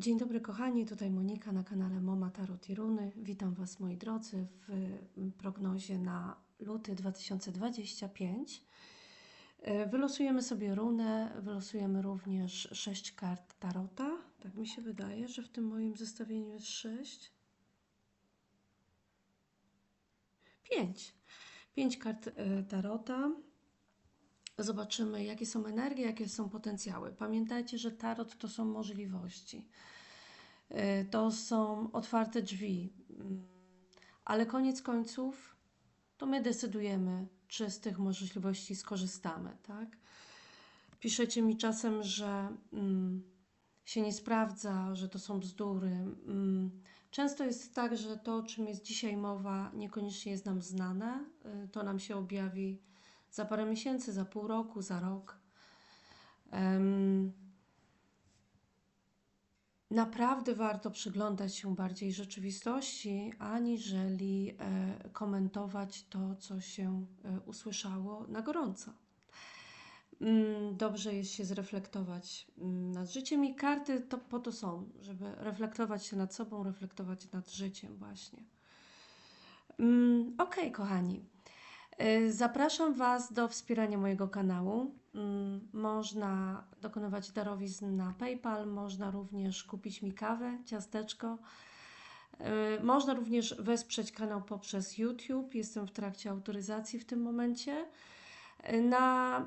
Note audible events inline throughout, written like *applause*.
Dzień dobry kochani, tutaj Monika na kanale Moma Tarot i Runy. Witam Was moi drodzy w mm, prognozie na luty 2025. E, Wylosujemy sobie runę, wylosujemy również 6 kart Tarota. Tak mi się wydaje, że w tym moim zestawieniu jest 6. 5. 5 kart e, Tarota. Zobaczymy, jakie są energie, jakie są potencjały. Pamiętajcie, że tarot to są możliwości. Y, To są otwarte drzwi, Mm, ale koniec końców to my decydujemy, czy z tych możliwości skorzystamy, tak? Piszecie mi czasem, że mm, się nie sprawdza, że to są bzdury. Mm, Często jest tak, że to, o czym jest dzisiaj mowa, niekoniecznie jest nam znane. Y, To nam się objawi za parę miesięcy, za pół roku, za rok. Em, Naprawdę warto przyglądać się bardziej rzeczywistości, aniżeli e, komentować to, co się e, usłyszało na gorąco. Mm, Dobrze jest się zreflektować mm, nad życiem i karty to po to są, żeby reflektować się nad sobą, reflektować nad życiem właśnie. Mm, Okej, kochani. Y, Zapraszam Was do wspierania mojego kanału. Mm, Można dokonywać darowizn na PayPal, można również kupić mi kawę, ciasteczko. Y, Można również wesprzeć kanał poprzez YouTube. Jestem w trakcie autoryzacji w tym momencie. Y, Na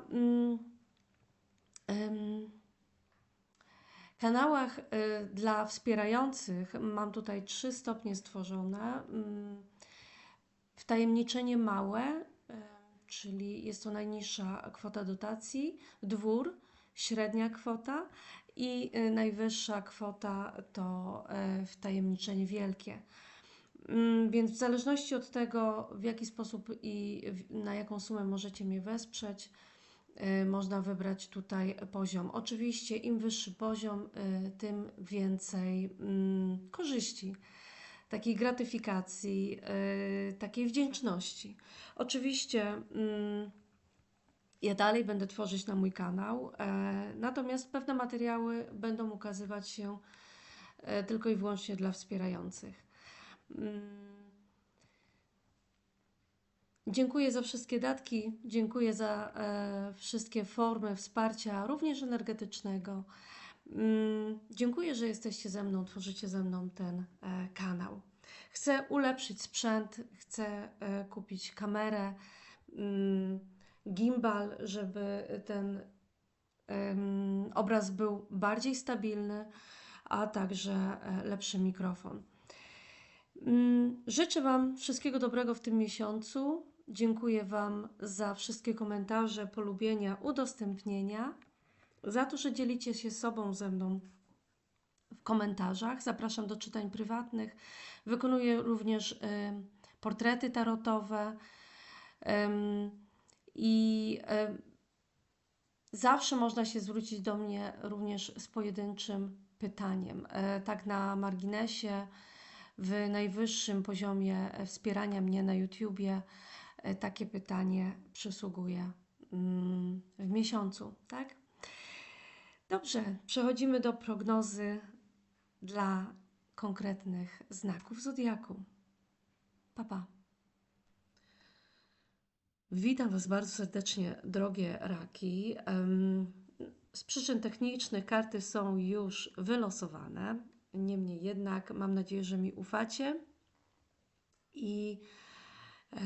em, kanałach dla wspierających mam tutaj trzy stopnie stworzone. Mm, Wtajemniczenie małe, czyli jest to najniższa kwota dotacji, dwór, średnia kwota i y, najwyższa kwota to y, wtajemniczenie wielkie. Mm, Więc w zależności od tego, w jaki sposób i na jaką sumę możecie mnie wesprzeć, y, można wybrać tutaj poziom. Oczywiście, im wyższy poziom, tym więcej mm, korzyści takiej gratyfikacji, yy, takiej wdzięczności. Oczywiście mm, ja dalej będę tworzyć na mój kanał, e, natomiast pewne materiały będą ukazywać się e, tylko i wyłącznie dla wspierających. Mm, Dziękuję za wszystkie datki, dziękuję za e, wszystkie formy wsparcia, również energetycznego. Mm, Dziękuję, że jesteście ze mną, tworzycie ze mną ten e, kanał. Chcę ulepszyć sprzęt, chcę e, kupić kamerę, mm, gimbal, żeby ten obraz był bardziej stabilny, a także e, lepszy mikrofon. Mm, Życzę Wam wszystkiego dobrego w tym miesiącu. Dziękuję Wam za wszystkie komentarze, polubienia, udostępnienia, za to, że dzielicie się sobą ze mną w komentarzach. Zapraszam do czytań prywatnych. Wykonuję również em, portrety tarotowe i em, zawsze można się zwrócić do mnie również z pojedynczym pytaniem. E, Tak na marginesie, w najwyższym poziomie wspierania mnie na YouTubie e, takie pytanie przysługuje mm, w miesiącu, tak? Dobrze, przechodzimy do prognozy dla konkretnych znaków zodiaku. Papa. Witam Was bardzo serdecznie, drogie raki. Z przyczyn technicznych karty są już wylosowane. Niemniej jednak mam nadzieję, że mi ufacie i e,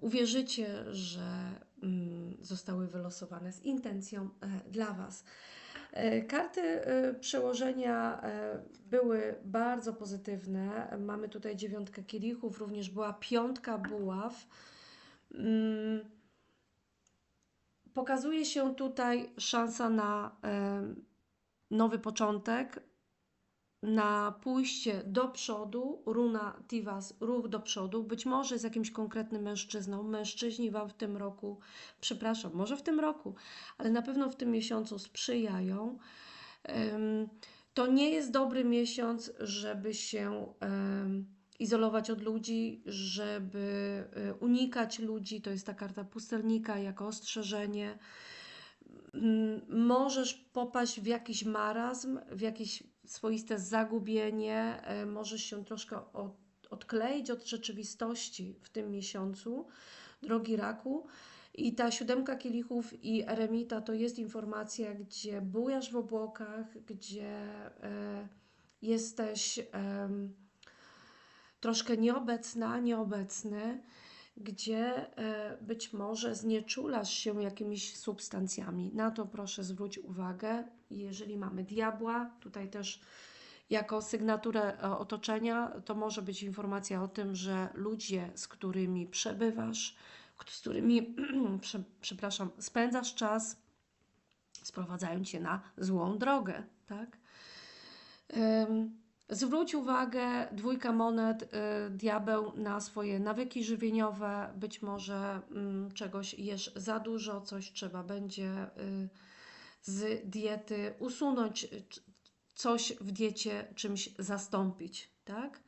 uwierzycie, że mm, zostały wylosowane z intencją e, dla Was. E, Karty e, przełożenia e, były bardzo pozytywne. Mamy tutaj dziewiątkę kielichów, również była piątka buław. Mm, Pokazuje się tutaj szansa na nowy początek, na pójście do przodu, runa Tivas, ruch do przodu, być może z jakimś konkretnym mężczyzną. Mężczyźni Wam w tym roku, przepraszam, może w tym roku, ale na pewno w tym miesiącu sprzyjają. To nie jest dobry miesiąc, żeby się izolować od ludzi, żeby e, unikać ludzi. To jest ta karta pustelnika jako ostrzeżenie. możesz popaść w jakiś marazm, w jakieś swoiste zagubienie, e, możesz się troszkę od, odkleić od rzeczywistości w tym miesiącu, drogi raku. I ta siódemka kielichów i eremita to jest informacja, gdzie bujasz w obłokach, gdzie e, jesteś em, troszkę nieobecna, nieobecny, gdzie e, być może znieczulasz się jakimiś substancjami. Na to proszę zwróć uwagę. Jeżeli mamy diabła, tutaj też jako sygnaturę e, otoczenia, to może być informacja o tym, że ludzie, z którymi przebywasz, z którymi, *clears throat* prze- przepraszam, spędzasz czas, sprowadzają cię na złą drogę, tak? Zwróć uwagę, dwójka monet, y, diabeł na swoje nawyki żywieniowe. Być może mm, czegoś jesz za dużo, coś trzeba będzie y, z diety usunąć, y, coś w diecie czymś zastąpić, tak?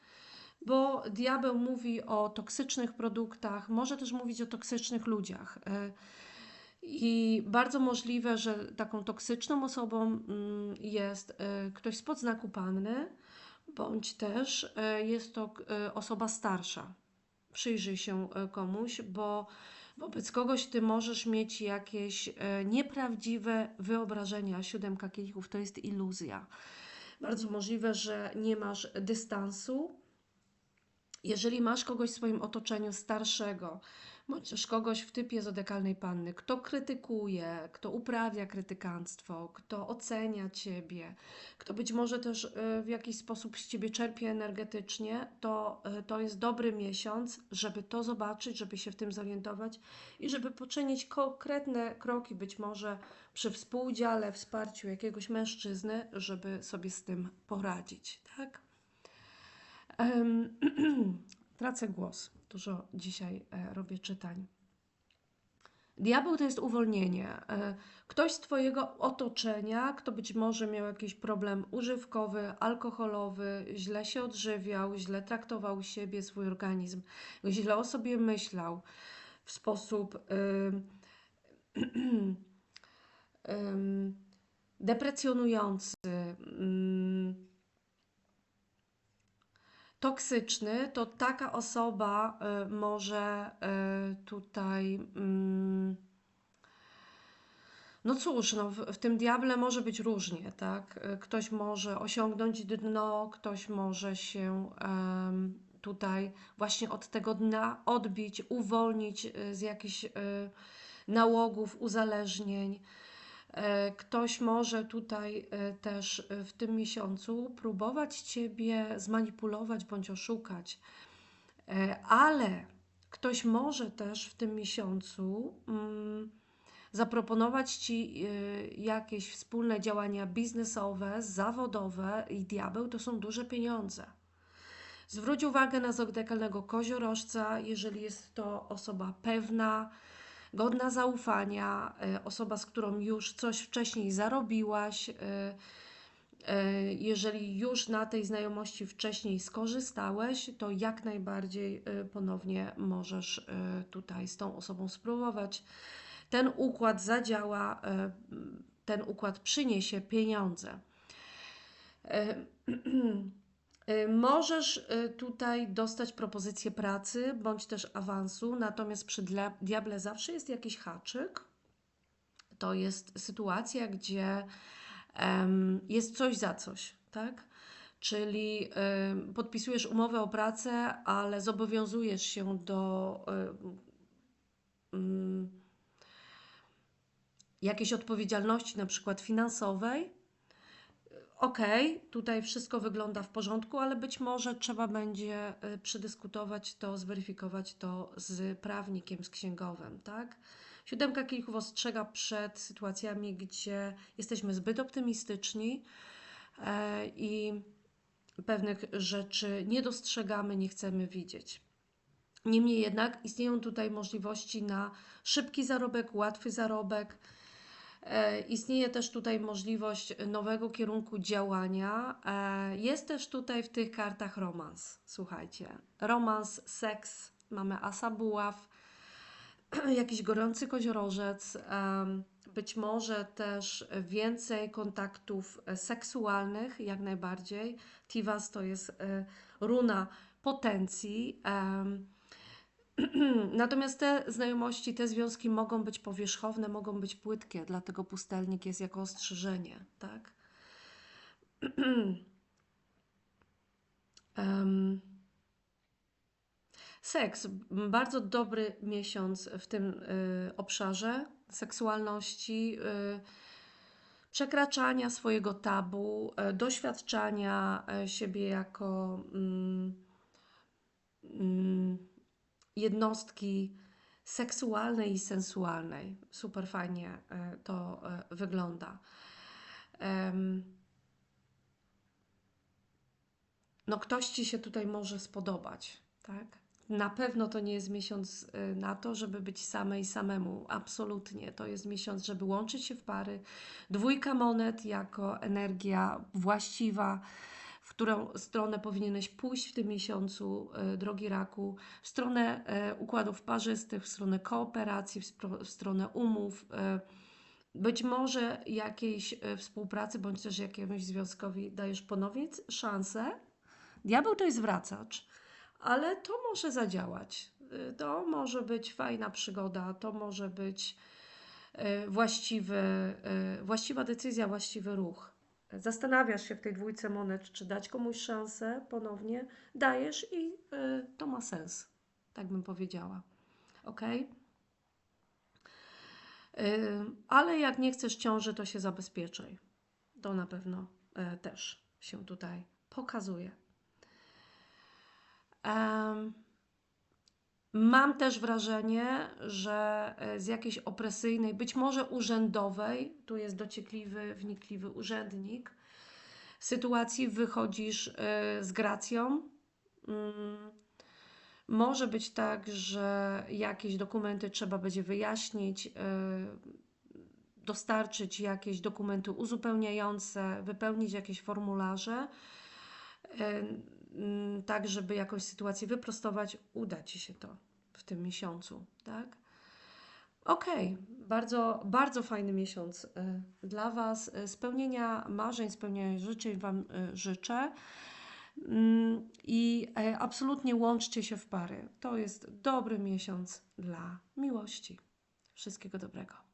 Bo diabeł mówi o toksycznych produktach, może też mówić o toksycznych ludziach. Y, i bardzo możliwe, że taką toksyczną osobą mm, jest y, ktoś spod znaku panny, bądź też y, jest to y, osoba starsza. Przyjrzyj się y, komuś, bo wobec kogoś ty możesz mieć jakieś nieprawdziwe wyobrażenia. Siódemka kielichów to jest iluzja. Bardzo możliwe, że nie masz dystansu, jeżeli masz kogoś w swoim otoczeniu starszego, bądź kogoś w typie zodekalnej panny, kto krytykuje, kto uprawia krytykanstwo, kto ocenia ciebie, kto być może też y, w jakiś sposób z ciebie czerpie energetycznie, to, y, to jest dobry miesiąc, żeby to zobaczyć, żeby się w tym zorientować i żeby poczynić konkretne kroki, być może przy współudziale, wsparciu jakiegoś mężczyzny, żeby sobie z tym poradzić, tak? *clears throat* Tracę głos. Dużo dzisiaj e, robię czytań. Diabeł to jest uwolnienie. E, Ktoś z Twojego otoczenia, kto być może miał jakiś problem używkowy, alkoholowy, źle się odżywiał, źle traktował siebie, swój organizm, źle o sobie myślał w sposób ym, ym, *clears throat* deprecjonujący, ym, toksyczny, to taka osoba y, może y, tutaj. mm, No cóż, no w, w tym diable może być różnie, tak? Y, Ktoś może osiągnąć dno, ktoś może się tutaj właśnie od tego dna odbić, uwolnić z jakichś nałogów, uzależnień. E, Ktoś może tutaj e, też e, w tym miesiącu próbować Ciebie zmanipulować bądź oszukać, ale ktoś może też w tym miesiącu mm, zaproponować Ci jakieś wspólne działania biznesowe, zawodowe i diabeł to są duże pieniądze. Zwróć uwagę na zodekalnego koziorożca, jeżeli jest to osoba pewna, godna zaufania, e, osoba, z którą już coś wcześniej zarobiłaś, e, e, jeżeli już na tej znajomości wcześniej skorzystałeś, to jak najbardziej ponownie możesz tutaj z tą osobą spróbować. Ten układ zadziała, ten układ przyniesie pieniądze. *clears throat* Y, Możesz y, tutaj dostać propozycję pracy bądź też awansu, natomiast przy diable zawsze jest jakiś haczyk. To jest sytuacja, gdzie em, jest coś za coś, tak? Czyli em, podpisujesz umowę o pracę, ale zobowiązujesz się do mm, jakiejś odpowiedzialności, na przykład finansowej, Okej, tutaj wszystko wygląda w porządku, ale być może trzeba będzie y, przedyskutować to, zweryfikować to z prawnikiem, z księgowym, tak? Siódemka kielichów ostrzega przed sytuacjami, gdzie jesteśmy zbyt optymistyczni e, i pewnych rzeczy nie dostrzegamy, nie chcemy widzieć. Niemniej jednak istnieją tutaj możliwości na szybki zarobek, łatwy zarobek. E, Istnieje też tutaj możliwość nowego kierunku działania. E, Jest też tutaj w tych kartach romans. Słuchajcie, romans, seks, mamy asa buław, *clears throat* jakiś gorący koziorożec, być może też więcej kontaktów seksualnych, jak najbardziej. Tivas to jest e, runa potencji. *clears throat* Natomiast te znajomości, te związki mogą być powierzchowne, mogą być płytkie, dlatego pustelnik jest jako ostrzeżenie, tak? *clears throat* Em, Seks. Bardzo dobry miesiąc w tym y, obszarze seksualności, y, przekraczania swojego tabu, y, doświadczania y, siebie jako mm, mm, jednostki seksualnej i sensualnej. Super fajnie y, to y, wygląda. No ktoś Ci się tutaj może spodobać, tak? Na pewno to nie jest miesiąc y, na to, żeby być samej samemu. Absolutnie. To jest miesiąc, żeby łączyć się w pary. Dwójka monet jako energia właściwa, którą stronę powinieneś pójść w tym miesiącu, y, drogi raku, w stronę y, układów parzystych, w stronę kooperacji, w, stronę umów. y, być może jakiejś współpracy, bądź też jakiemuś związkowi dajesz ponownie szansę. Diabeł to jest wracacz, ale to może zadziałać. To może być fajna przygoda, to może być właściwy, właściwa decyzja, właściwy ruch. Zastanawiasz się w tej dwójce monet, czy dać komuś szansę ponownie, dajesz i y, to ma sens, tak bym powiedziała. Ok? Ale jak nie chcesz ciąży, to się zabezpieczaj. To na pewno e, też się tutaj pokazuje. Em, Mam też wrażenie, że e, z jakiejś opresyjnej, być może urzędowej, tu jest dociekliwy, wnikliwy urzędnik, sytuacji wychodzisz e, z gracją. Mm, Może być tak, że jakieś dokumenty trzeba będzie wyjaśnić, e, dostarczyć jakieś dokumenty uzupełniające, wypełnić jakieś formularze, tak żeby jakąś sytuację wyprostować. Uda Ci się to w tym miesiącu, tak? Okej, bardzo, bardzo fajny miesiąc y, dla Was. Y, Spełnienia marzeń, spełnienia życzeń Wam y, życzę. Mm, I absolutnie łączcie się w pary. To jest dobry miesiąc dla miłości. Wszystkiego dobrego.